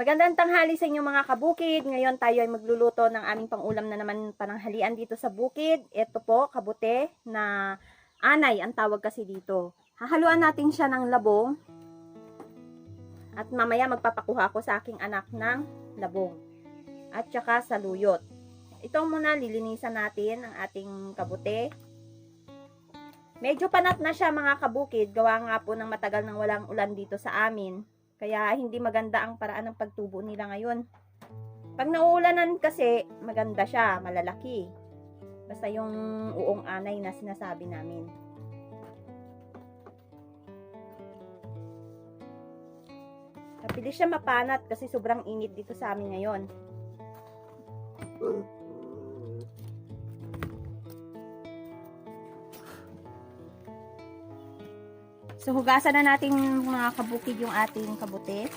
Magandang tanghali sa inyo mga kabukid. Ngayon tayo ay magluluto ng aming pangulam na naman pananghalian dito sa bukid. Ito po, kabute na anay ang tawag kasi dito. Hahaluan natin siya ng labong. At mamaya magpapakuha ko sa aking anak ng labong. At saka saluyot. Ito muna lilinisan natin ang ating kabute. Medyo panat na siya mga kabukid. Gawa nga po ng matagal nang walang ulan dito sa amin. Kaya hindi maganda ang paraan ng pagtubo nila ngayon. Pag nauulanan kasi, maganda siya, malalaki. Basta yung uong anay na sinasabi namin. Kapili siya mapanat kasi sobrang init dito sa amin ngayon. So, hugasan na natin mga kabukid yung ating kabute.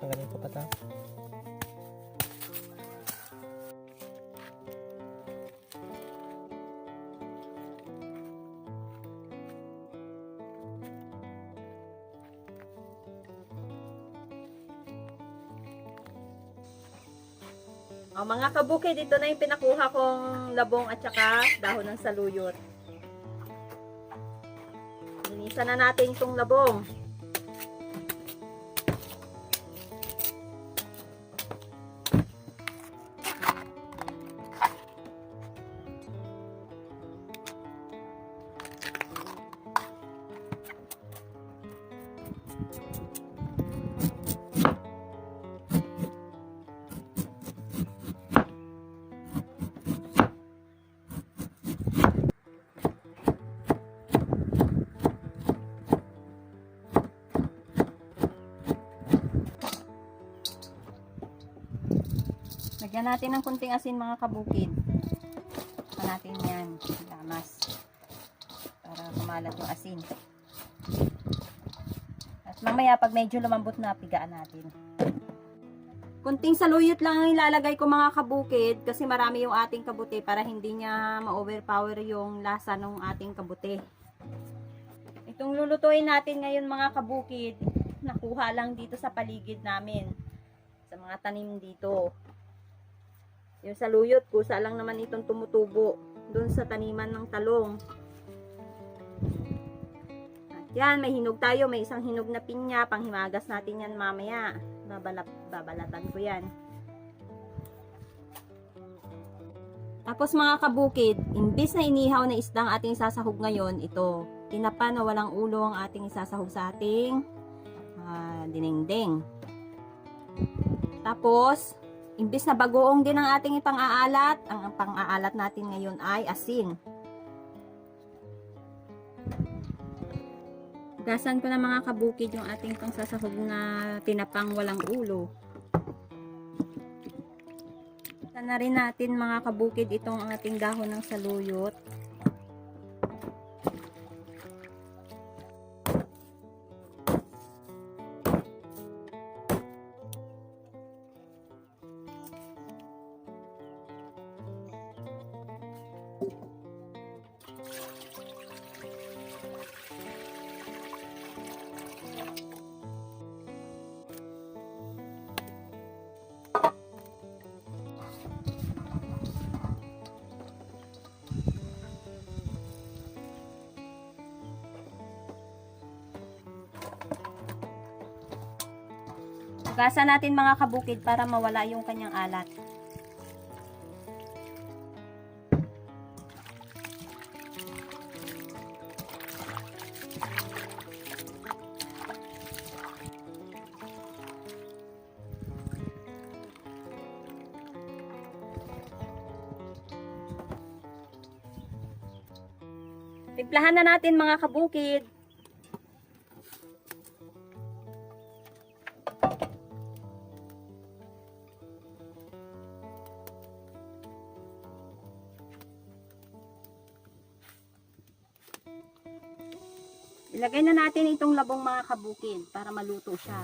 Tanggalin ko pa ta. O, mga kabukid, ito na yung pinakuha kong labong at saka dahon ng saluyot. Linisan na natin itong labong. Lagyan natin ng kunting asin mga kabukid. Saka natin yan. Lamas. Para kumalat yung asin. At mamaya pag medyo lumambot na, pigaan natin. Kunting saluyot lang ang ilalagay ko mga kabukid kasi marami yung ating kabute para hindi niya ma-overpower yung lasa ng ating kabute. Itong lulutuin natin ngayon mga kabukid, nakuha lang dito sa paligid namin. Sa mga tanim dito. Yung saluyot, kusa lang naman itong tumutubo doon sa taniman ng talong. At yan, may hinog tayo. May isang hinog na pinya. Panghimagas natin yan mamaya. Babalap, babalatan ko yan. Tapos mga kabukid, imbis na inihaw na isdang ating sasahog ngayon, ito, tinapa na walang ulo ang ating isasahog sa ating ah, dinengdeng. Tapos, Imbis na bagoong din ang ating ipang-aalat, ang pang-aalat natin ngayon ay asin. Gasan ko na mga kabukid yung ating pangsasahog na tinapang walang ulo. Sana rin natin mga kabukid itong ating dahon ng saluyot. Hugasan natin mga kabukid para mawala yung kanyang alat. Timplahan na natin mga kabukid. Ilagay na natin itong labong mga kabukid para maluto siya.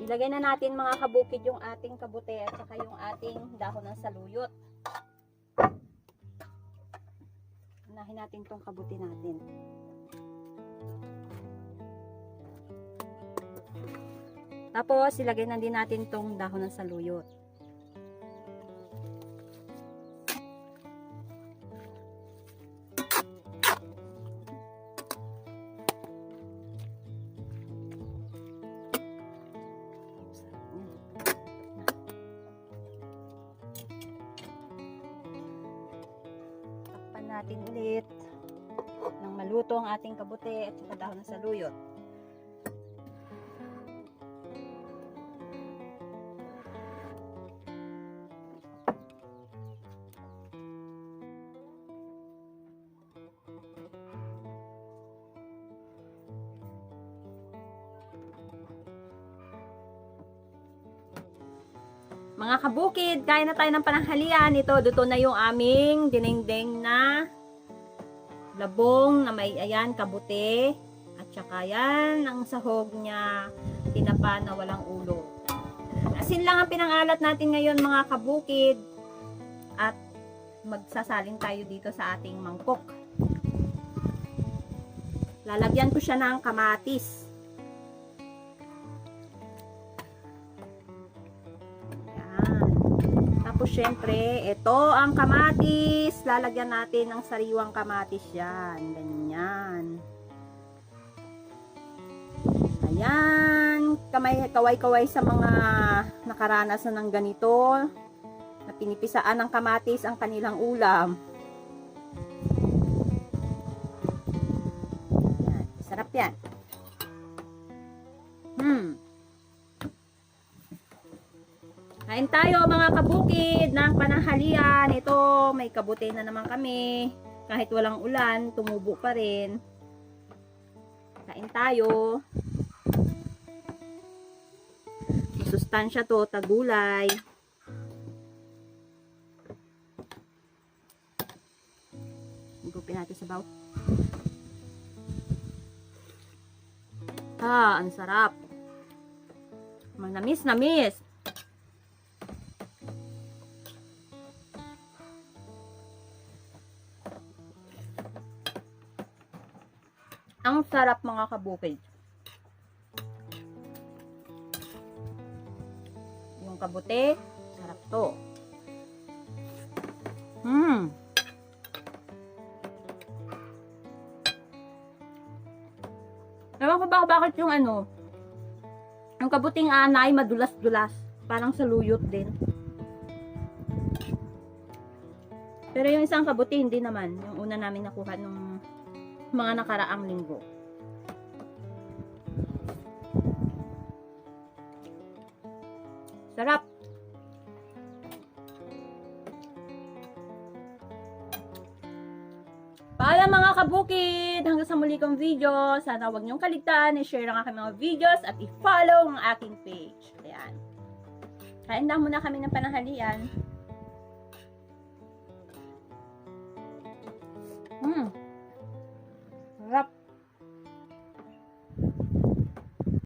Ilagay na natin mga kabukid yung ating kabute at saka yung ating dahon ng saluyot. Unahin natin tong kabuti natin. Tapos, ilagay na din natin tong dahon ng saluyot. Natin ulit nang maluto ang ating kabute at saka dahon ng saluyot. Mga kabukid, kain na tayo ng pananghalian. Ito, duto na yung aming dinengdeng na labong na may ayan, kabute. At saka yan, ang sahog niya, tinapa na walang ulo. Asin lang ang pinangalat natin ngayon mga kabukid. At magsasalin tayo dito sa ating mangkok. Lalagyan ko siya ng kamatis. Syempre, ito ang kamatis. Lalagyan natin ng sariwang kamatis yan. Ganyan. Ayan. Kamay, kaway-kaway sa mga nakaranas na ng ganito. Na pinipisaan ng kamatis ang kanilang ulam. Yan. Sarap yan. Hmm. Kain tayo mga kabukid ng pananghalian. Ito, may kabute na naman kami. Kahit walang ulan, tumubo pa rin. Kain tayo. Sustansya to, tagulay. Igupin natin sa baw. Ah, ang sarap. Manamis, Ang sarap mga kabukid. Yung kabute, sarap to. Hmm. Ewan ko ba bakit yung ano, yung kabuting anay madulas-dulas. Parang saluyot din. Pero yung isang kabuti, hindi naman. Yung una namin nakuha nung mga nakaraang linggo. Sarap! Paalam mga kabukid! Hanggang sa muli kong video. Sana huwag niyong kaligtaan, i-share ang aking mga videos at i-follow ang aking page. Ayan. Kain lang muna kami ng pananghalian. Hmm. gelap